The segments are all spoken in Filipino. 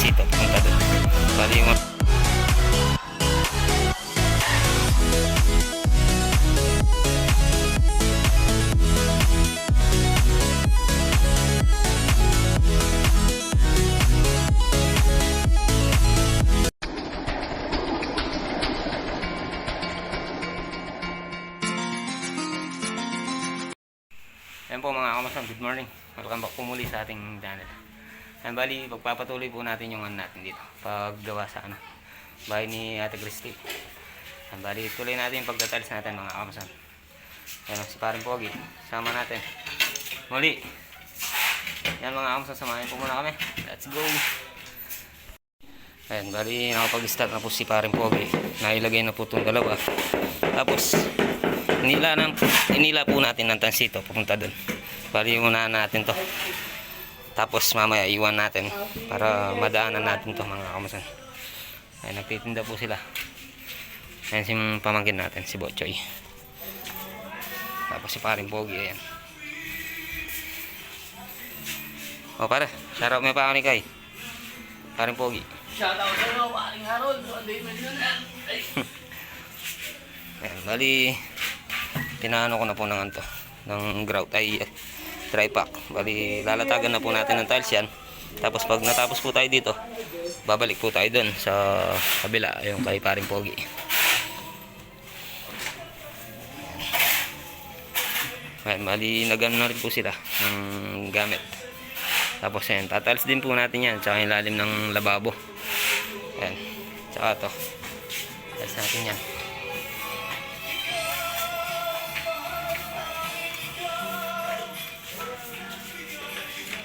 Sito, papunta doon. Bali yung... Ayan po mga kamasang, good morning. Welcome back po muli sa ating channel. Ayan, bali, pagpapatuloy po natin yung ano natin dito. Paggawa sa ano, bahay ni Ate Christy. Ayan, bali, tuloy natin yung pagtatiles natin mga kamasang. Ayan, si Paring Pogi. Sama natin. Muli. Ayan mga kamasang, samahin po muna kami. Let's go. Ayan, bali, nakapag-start na po si Paring Pogi. Nailagay na po itong dalawa. Tapos, inila, ng, inila po natin ng tansito papunta doon. Bali, unahan natin to. Tapos, mamaya iwan natin para madaanan natin to mga kamasan. Ayan, nagtitinda po sila. Ayan si pamangkin natin, si Bochoy. Tapos si Paring Pogi, ayan. O pare, shoutout mo pa ako ni Kai. Paring Pogi. Shoutout sa iyo, paring Harold. Hindi man yun. Ay, Ayan, bali, tinaano ko na po ng to ng grout ay dry pack. Bali, lalatagan na po natin ng tiles yan. Tapos pag natapos po tayo dito, babalik po tayo doon sa kabila, yung kay paring pogi. Ayan, bali, nagano na rin po sila ng gamit. Tapos yan, tatiles din po natin yan, tsaka yung lalim ng lababo. Ayan, tsaka to. Tiles natin yan.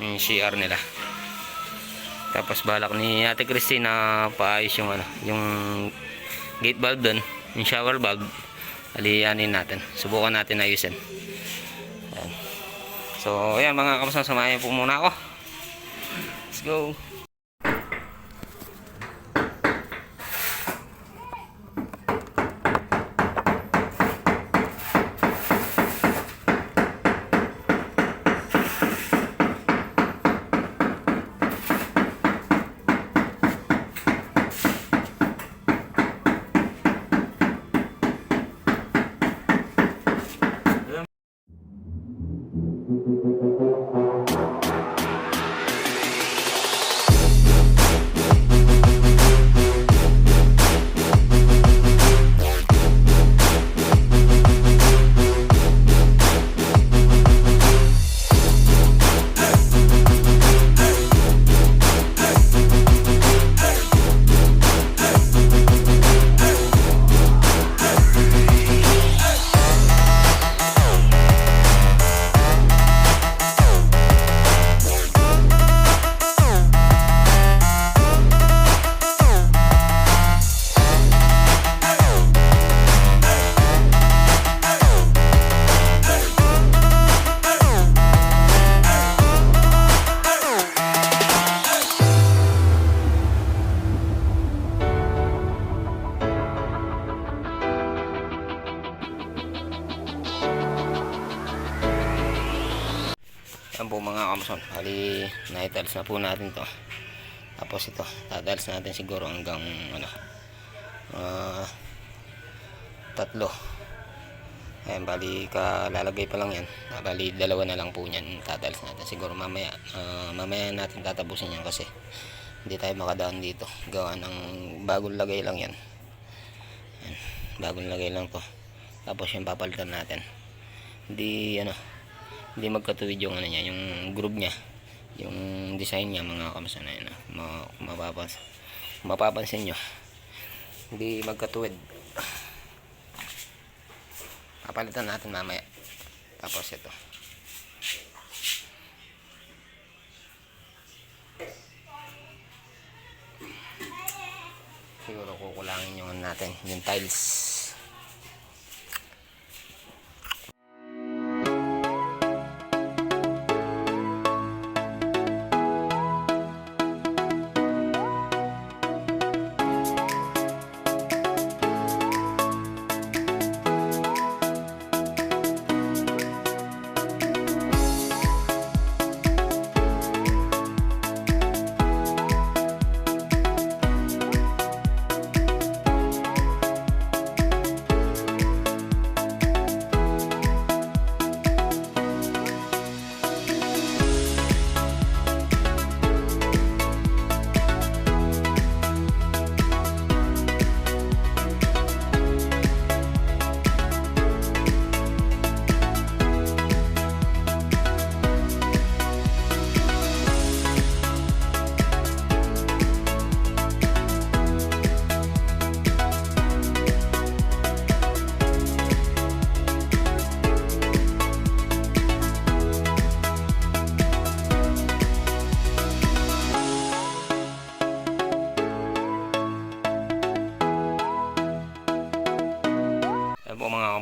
Yung CR nila. Tapos balak ni Ate Christine na paayos yung ano yung gate valve doon yung shower valve. Aliyanin natin. Subukan natin ayusin. Ayan. so ayan mga kamasang samayan po muna ako. Let's go na po natin to. Tapos ito, tatiles natin siguro hanggang ano, ah, tatlo. Ayan, bali kalalagay pa lang yan. Ah, Bali, dalawa na lang po niyan tatiles natin. Siguro mamaya, ah, mamaya natin tatapusin yan kasi hindi tayo makadaan dito. Gawa ng bagong lagay lang yan. Ayan, bagong lagay lang to. Tapos yung papalitan natin. Hindi, ano, hindi magkatuwid yung ano niya, yung groove niya. Yung design niya mga kamasa na yun. ah. Ma mapapans mapapansin nyo. Hindi magkatuwid. Papalitan natin mamaya. Tapos ito. Siguro kukulangin yung natin, yung tiles.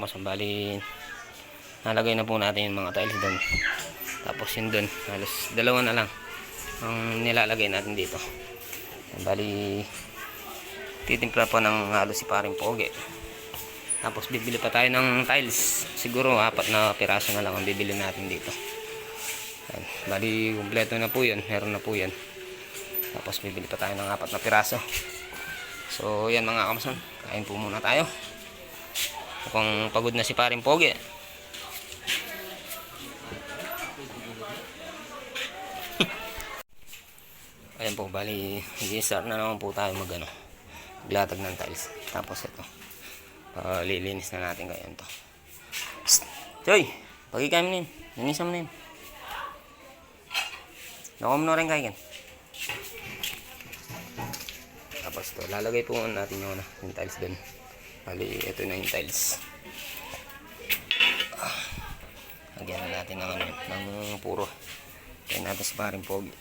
Mga kamasan. Bali, nalagay na po natin yung mga tiles doon. Tapos yun doon, halos dalawa na lang ang nilalagay natin dito. Bali, titimpla pa ng halos si paring pogi. Tapos bibili pa tayo ng tiles. Siguro apat na piraso na lang ang bibili natin dito. Yan. Bali, kumpleto na po yun. Meron na po yan. Tapos bibili pa tayo ng apat na piraso. So, yan mga kamason. Kain po muna tayo. Mukhang pagod na si paring pogi. Ayan po, bali, i-start na naman po tayo mag ano, maglatag ng tiles. Tapos ito, uh, lilinis na natin kayo ito. Psst! Choy! Pagkikain mo na yun. Linisan mo na yun. Nakuha mo na rin kayo yan. Tapos ito, lalagay po natin yung, ano, yung tiles dun. Bali, ito na yung tiles. Ah, Lagyan na natin ng, ano, ng puro. Kaya natin sa paring pogi.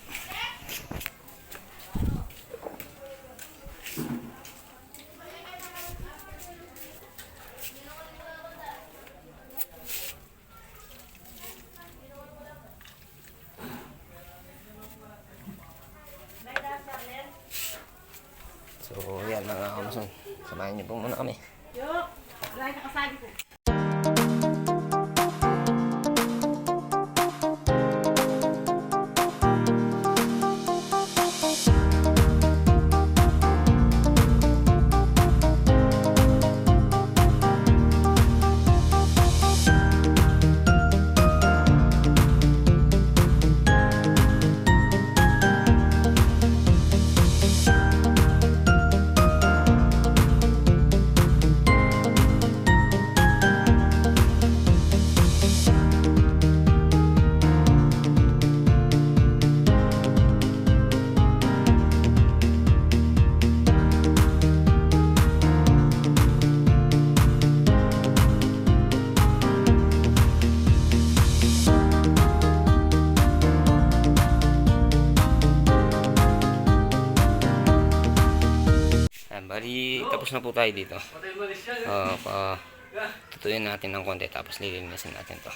So, yan mga kamuson. Samahan niyo po muna kami. Tapos na po tayo dito. Uh, pa, tutuyin natin ng konti tapos lilinisin natin to.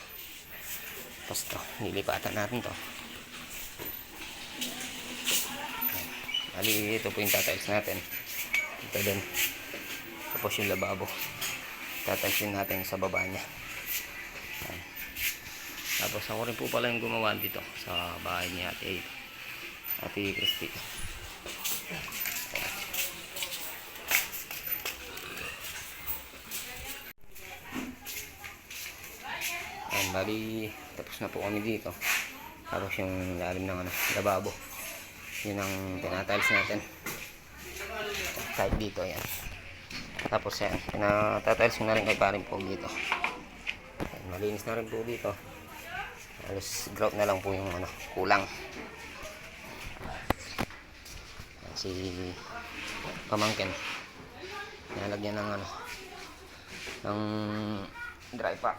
Tapos to, lilipatan natin to. Bali, ito po yung tatiles natin. Ito din. Tapos yung lababo. Tatilesin natin sa baba niya. Ayan. Tapos ako rin po pala yung gumawa dito sa bahay ni Ate Ate Christy. Ayan, bali, tapos na po kami dito. Tapos yung lalim ng ano, lababo. Yun ang tinatiles natin. Kahit dito, ayan. Tapos yan, pinatatiles ko na rin kay parin po dito. Ayan, malinis na rin po dito. Halos grout na lang po yung ano, kulang. Ayan, si pamangkin. Nalagyan ng ano, ng dry pack.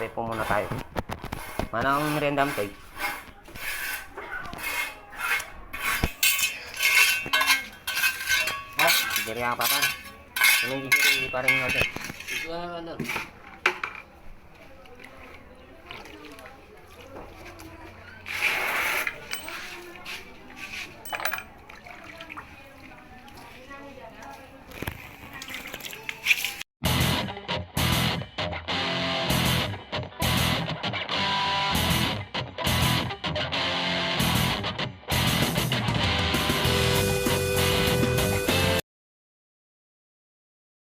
Kape po muna tayo. Mana ang merienda mo, Toy? Ha? Sigari ka pa pa. Anong gigiri pa rin natin? Ito ano.